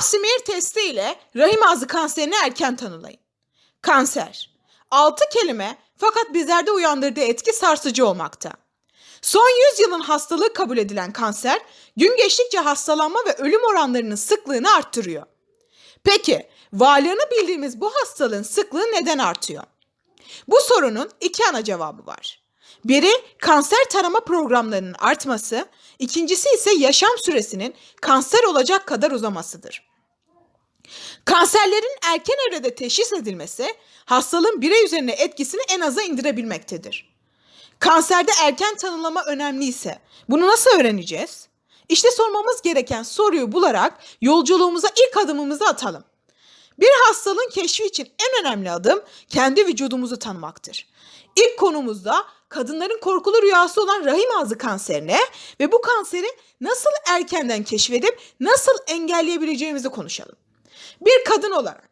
Pap smear testi ile rahim ağzı kanserini erken tanılayın. Kanser. 6 kelime fakat bizlerde uyandırdığı etki sarsıcı olmakta. Son 100 yılın hastalığı kabul edilen kanser, gün geçtikçe hastalanma ve ölüm oranlarının sıklığını arttırıyor. Peki, varlığını bildiğimiz bu hastalığın sıklığı neden artıyor? Bu sorunun iki ana cevabı var. Biri kanser tarama programlarının artması, ikincisi ise yaşam süresinin kanser olacak kadar uzamasıdır. Kanserlerin erken evrede teşhis edilmesi hastalığın birey üzerine etkisini en aza indirebilmektedir. Kanserde erken tanılama önemliyse bunu nasıl öğreneceğiz? İşte sormamız gereken soruyu bularak yolculuğumuza ilk adımımızı atalım. Bir hastalığın keşfi için en önemli adım kendi vücudumuzu tanımaktır. İlk konumuzda kadınların korkulu rüyası olan rahim ağzı kanserine ve bu kanseri nasıl erkenden keşfedip nasıl engelleyebileceğimizi konuşalım. Bir kadın olarak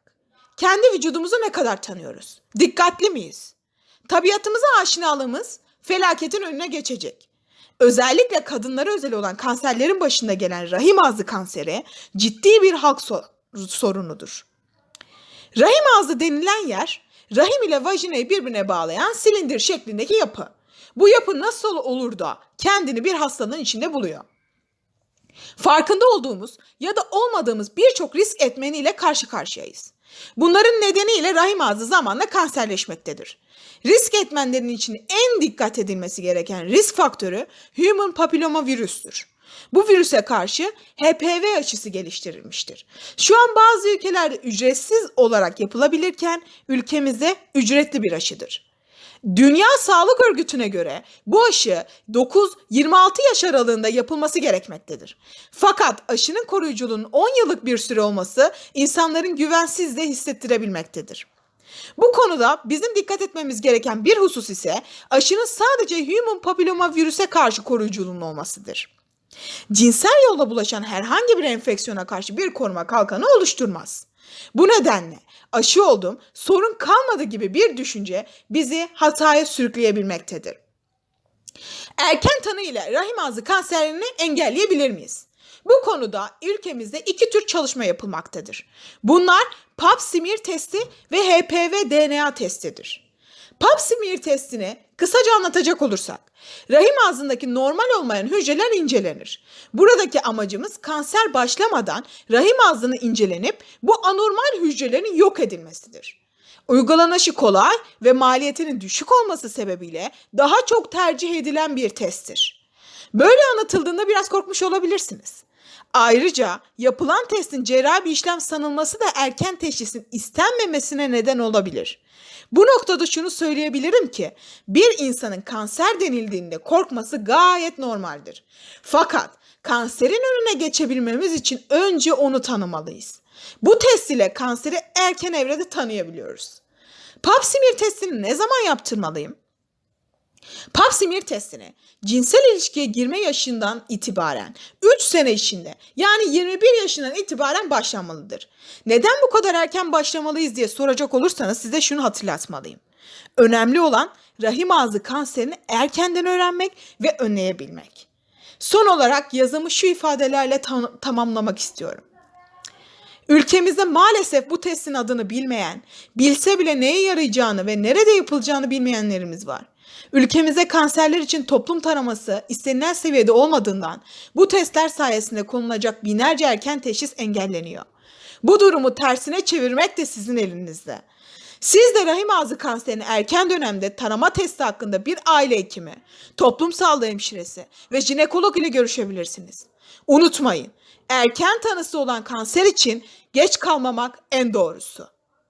kendi vücudumuzu ne kadar tanıyoruz? Dikkatli miyiz? Tabiatımıza aşinalığımız felaketin önüne geçecek. Özellikle kadınlara özel olan kanserlerin başında gelen rahim ağzı kanseri ciddi bir halk so- sorunudur. Rahim ağzı denilen yer, rahim ile vajinayı birbirine bağlayan silindir şeklindeki yapı. Bu yapı nasıl olur da kendini bir hastalığın içinde buluyor? Farkında olduğumuz ya da olmadığımız birçok risk etmeniyle karşı karşıyayız. Bunların nedeniyle rahim ağzı zamanla kanserleşmektedir. Risk etmenlerin için en dikkat edilmesi gereken risk faktörü human papilloma virüstür. Bu virüse karşı HPV aşısı geliştirilmiştir. Şu an bazı ülkelerde ücretsiz olarak yapılabilirken ülkemizde ücretli bir aşıdır. Dünya Sağlık Örgütü'ne göre bu aşı 9-26 yaş aralığında yapılması gerekmektedir. Fakat aşının koruyuculuğunun 10 yıllık bir süre olması insanların güvensiz de hissettirebilmektedir. Bu konuda bizim dikkat etmemiz gereken bir husus ise aşının sadece human papilloma virüse karşı koruyuculuğunun olmasıdır. Cinsel yolla bulaşan herhangi bir enfeksiyona karşı bir koruma kalkanı oluşturmaz. Bu nedenle aşı oldum, sorun kalmadı gibi bir düşünce bizi hataya sürükleyebilmektedir. Erken tanı ile rahim ağzı kanserini engelleyebilir miyiz? Bu konuda ülkemizde iki tür çalışma yapılmaktadır. Bunlar pap smear testi ve HPV DNA testidir. Pap smear testini kısaca anlatacak olursak, rahim ağzındaki normal olmayan hücreler incelenir. Buradaki amacımız kanser başlamadan rahim ağzını incelenip bu anormal hücrelerin yok edilmesidir. Uygulanışı kolay ve maliyetinin düşük olması sebebiyle daha çok tercih edilen bir testtir. Böyle anlatıldığında biraz korkmuş olabilirsiniz. Ayrıca yapılan testin cerrahi bir işlem sanılması da erken teşhisin istenmemesine neden olabilir. Bu noktada şunu söyleyebilirim ki bir insanın kanser denildiğinde korkması gayet normaldir. Fakat kanserin önüne geçebilmemiz için önce onu tanımalıyız. Bu test ile kanseri erken evrede tanıyabiliyoruz. Pap smear testini ne zaman yaptırmalıyım? Pap smear testine cinsel ilişkiye girme yaşından itibaren 3 sene içinde yani 21 yaşından itibaren başlanmalıdır. Neden bu kadar erken başlamalıyız diye soracak olursanız size şunu hatırlatmalıyım. Önemli olan rahim ağzı kanserini erkenden öğrenmek ve önleyebilmek. Son olarak yazımı şu ifadelerle tam- tamamlamak istiyorum. Ülkemizde maalesef bu testin adını bilmeyen, bilse bile neye yarayacağını ve nerede yapılacağını bilmeyenlerimiz var. Ülkemizde kanserler için toplum taraması istenilen seviyede olmadığından bu testler sayesinde konulacak binlerce erken teşhis engelleniyor. Bu durumu tersine çevirmek de sizin elinizde. Siz de rahim ağzı kanserini erken dönemde tarama testi hakkında bir aile hekimi, toplum sağlığı hemşiresi ve jinekolog ile görüşebilirsiniz. Unutmayın, erken tanısı olan kanser için geç kalmamak en doğrusu.